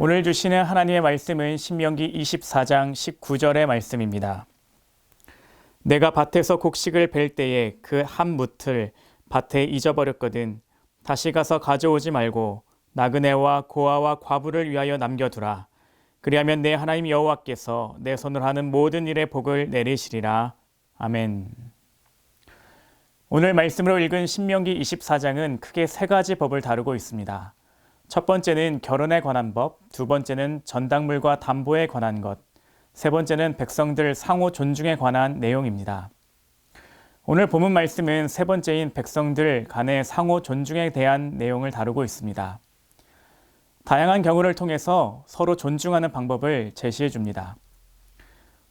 오늘 주시는 하나님의 말씀은 신명기 24장 19절의 말씀입니다. 내가 밭에서 곡식을 벨 때에 그한 뭇을 밭에 잊어버렸거든 다시 가서 가져오지 말고 나그네와 고아와 과부를 위하여 남겨두라. 그리하면 내 하나님 여호와께서 내 손을 하는 모든 일에 복을 내리시리라. 아멘. 오늘 말씀으로 읽은 신명기 24장은 크게 세 가지 법을 다루고 있습니다. 첫 번째는 결혼에 관한 법, 두 번째는 전당물과 담보에 관한 것, 세 번째는 백성들 상호 존중에 관한 내용입니다. 오늘 본문 말씀은 세 번째인 백성들 간의 상호 존중에 대한 내용을 다루고 있습니다. 다양한 경우를 통해서 서로 존중하는 방법을 제시해 줍니다.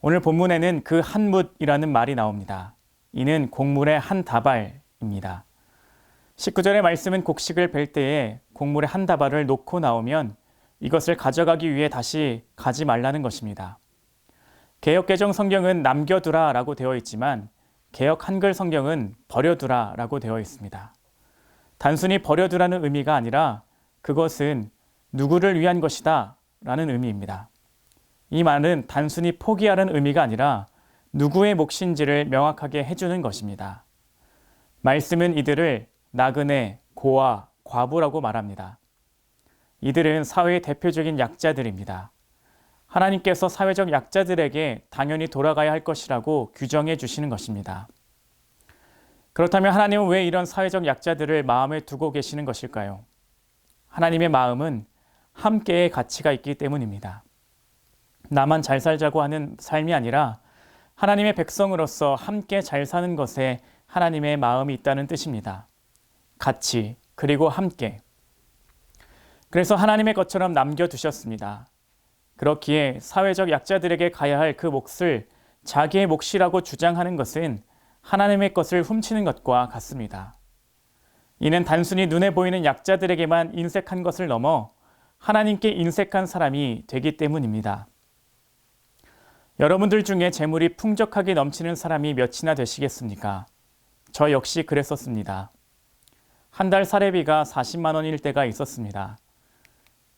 오늘 본문에는 그 한뭇이라는 말이 나옵니다. 이는 곡물의 한 다발입니다. 19절의 말씀은 곡식을 벨 때에 곡물의 한 다발을 놓고 나오면 이것을 가져가기 위해 다시 가지 말라는 것입니다. 개혁개정 성경은 남겨두라 라고 되어 있지만 개혁 한글 성경은 버려두라 라고 되어 있습니다. 단순히 버려두라는 의미가 아니라 그것은 누구를 위한 것이다 라는 의미입니다. 이 말은 단순히 포기하는 의미가 아니라 누구의 몫인지를 명확하게 해주는 것입니다. 말씀은 이들을 나그네, 고아, 과부라고 말합니다. 이들은 사회의 대표적인 약자들입니다. 하나님께서 사회적 약자들에게 당연히 돌아가야 할 것이라고 규정해 주시는 것입니다. 그렇다면 하나님은 왜 이런 사회적 약자들을 마음에 두고 계시는 것일까요? 하나님의 마음은 함께의 가치가 있기 때문입니다. 나만 잘 살자고 하는 삶이 아니라 하나님의 백성으로서 함께 잘 사는 것에 하나님의 마음이 있다는 뜻입니다. 같이, 그리고 함께. 그래서 하나님의 것처럼 남겨두셨습니다. 그렇기에 사회적 약자들에게 가야 할 그 몫을 자기의 몫이라고 주장하는 것은 하나님의 것을 훔치는 것과 같습니다. 이는 단순히 눈에 보이는 약자들에게만 인색한 것을 넘어 하나님께 인색한 사람이 되기 때문입니다. 여러분들 중에 재물이 풍족하게 넘치는 사람이 몇이나 되시겠습니까? 저 역시 그랬었습니다. 한 달 사례비가 40만 원일 때가 있었습니다.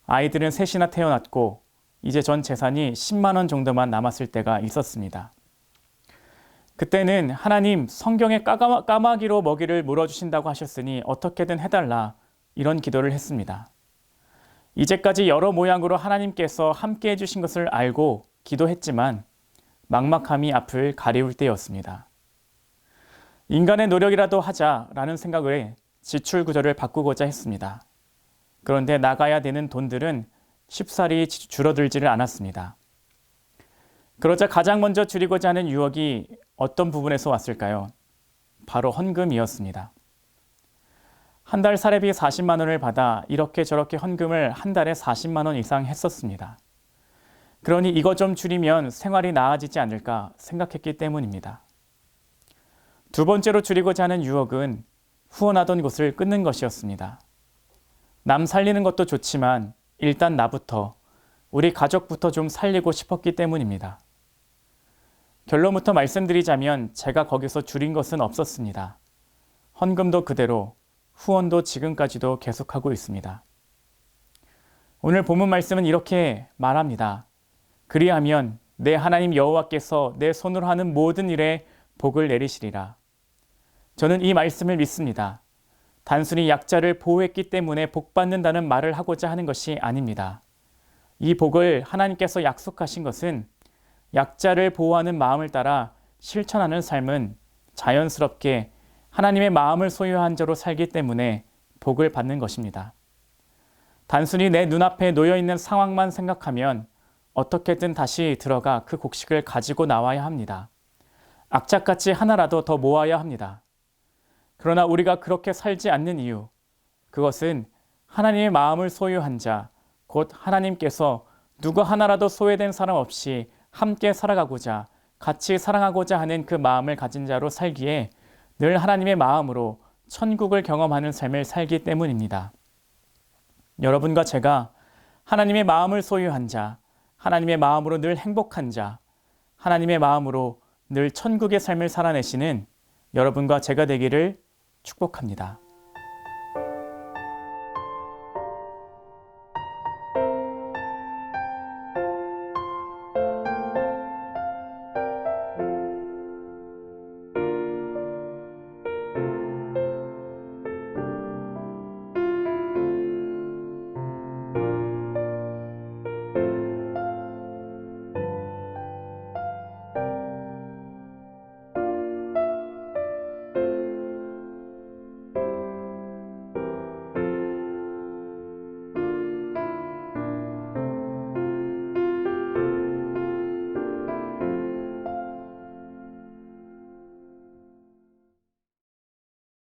아이들은 셋이나 태어났고 이제 전 재산이 10만 원 정도만 남았을 때가 있었습니다. 그때는 하나님 성경에 까마, 귀로 먹이를 물어주신다고 하셨으니 어떻게든 해달라 이런 기도를 했습니다. 이제까지 여러 모양으로 하나님께서 함께 해주신 것을 알고 기도했지만 막막함이 앞을 가리울 때였습니다. 인간의 노력이라도 하자라는 생각을 지출 구조를 바꾸고자 했습니다. 그런데 나가야 되는 돈들은 쉽사리 줄어들지를 않았습니다. 그러자 가장 먼저 줄이고자 하는 유혹이 어떤 부분에서 왔을까요? 바로 헌금이었습니다. 한 달 사례비 40만 원을 받아 이렇게 저렇게 헌금을 한 달에 40만 원 이상 했었습니다. 그러니 이거 좀 줄이면 생활이 나아지지 않을까 생각했기 때문입니다. 두 번째로 줄이고자 하는 유혹은 후원하던 곳을 끊는 것이었습니다. 남 살리는 것도 좋지만 일단 나부터, 우리 가족부터 좀 살리고 싶었기 때문입니다. 결론부터 말씀드리자면 제가 거기서 줄인 것은 없었습니다. 헌금도 그대로, 후원도 지금까지도 계속하고 있습니다. 오늘 본문 말씀은 이렇게 말합니다. 그리하면 내 하나님 여호와께서 내 손으로 하는 모든 일에 복을 내리시리라. 저는 이 말씀을 믿습니다. 단순히 약자를 보호했기 때문에 복 받는다는 말을 하고자 하는 것이 아닙니다. 이 복을 하나님께서 약속하신 것은 약자를 보호하는 마음을 따라 실천하는 삶은 자연스럽게 하나님의 마음을 소유한 자로 살기 때문에 복을 받는 것입니다. 단순히 내 눈앞에 놓여 있는 상황만 생각하면 어떻게든 다시 들어가 그 곡식을 가지고 나와야 합니다. 악착같이 하나라도 더 모아야 합니다. 그러나 우리가 그렇게 살지 않는 이유, 그것은 하나님의 마음을 소유한 자, 곧 하나님께서 누구 하나라도 소외된 사람 없이 함께 살아가고자 같이 사랑하고자 하는 그 마음을 가진 자로 살기에 늘 하나님의 마음으로 천국을 경험하는 삶을 살기 때문입니다. 여러분과 제가 하나님의 마음을 소유한 자, 하나님의 마음으로 늘 행복한 자, 하나님의 마음으로 늘 천국의 삶을 살아내시는 여러분과 제가 되기를 축복합니다.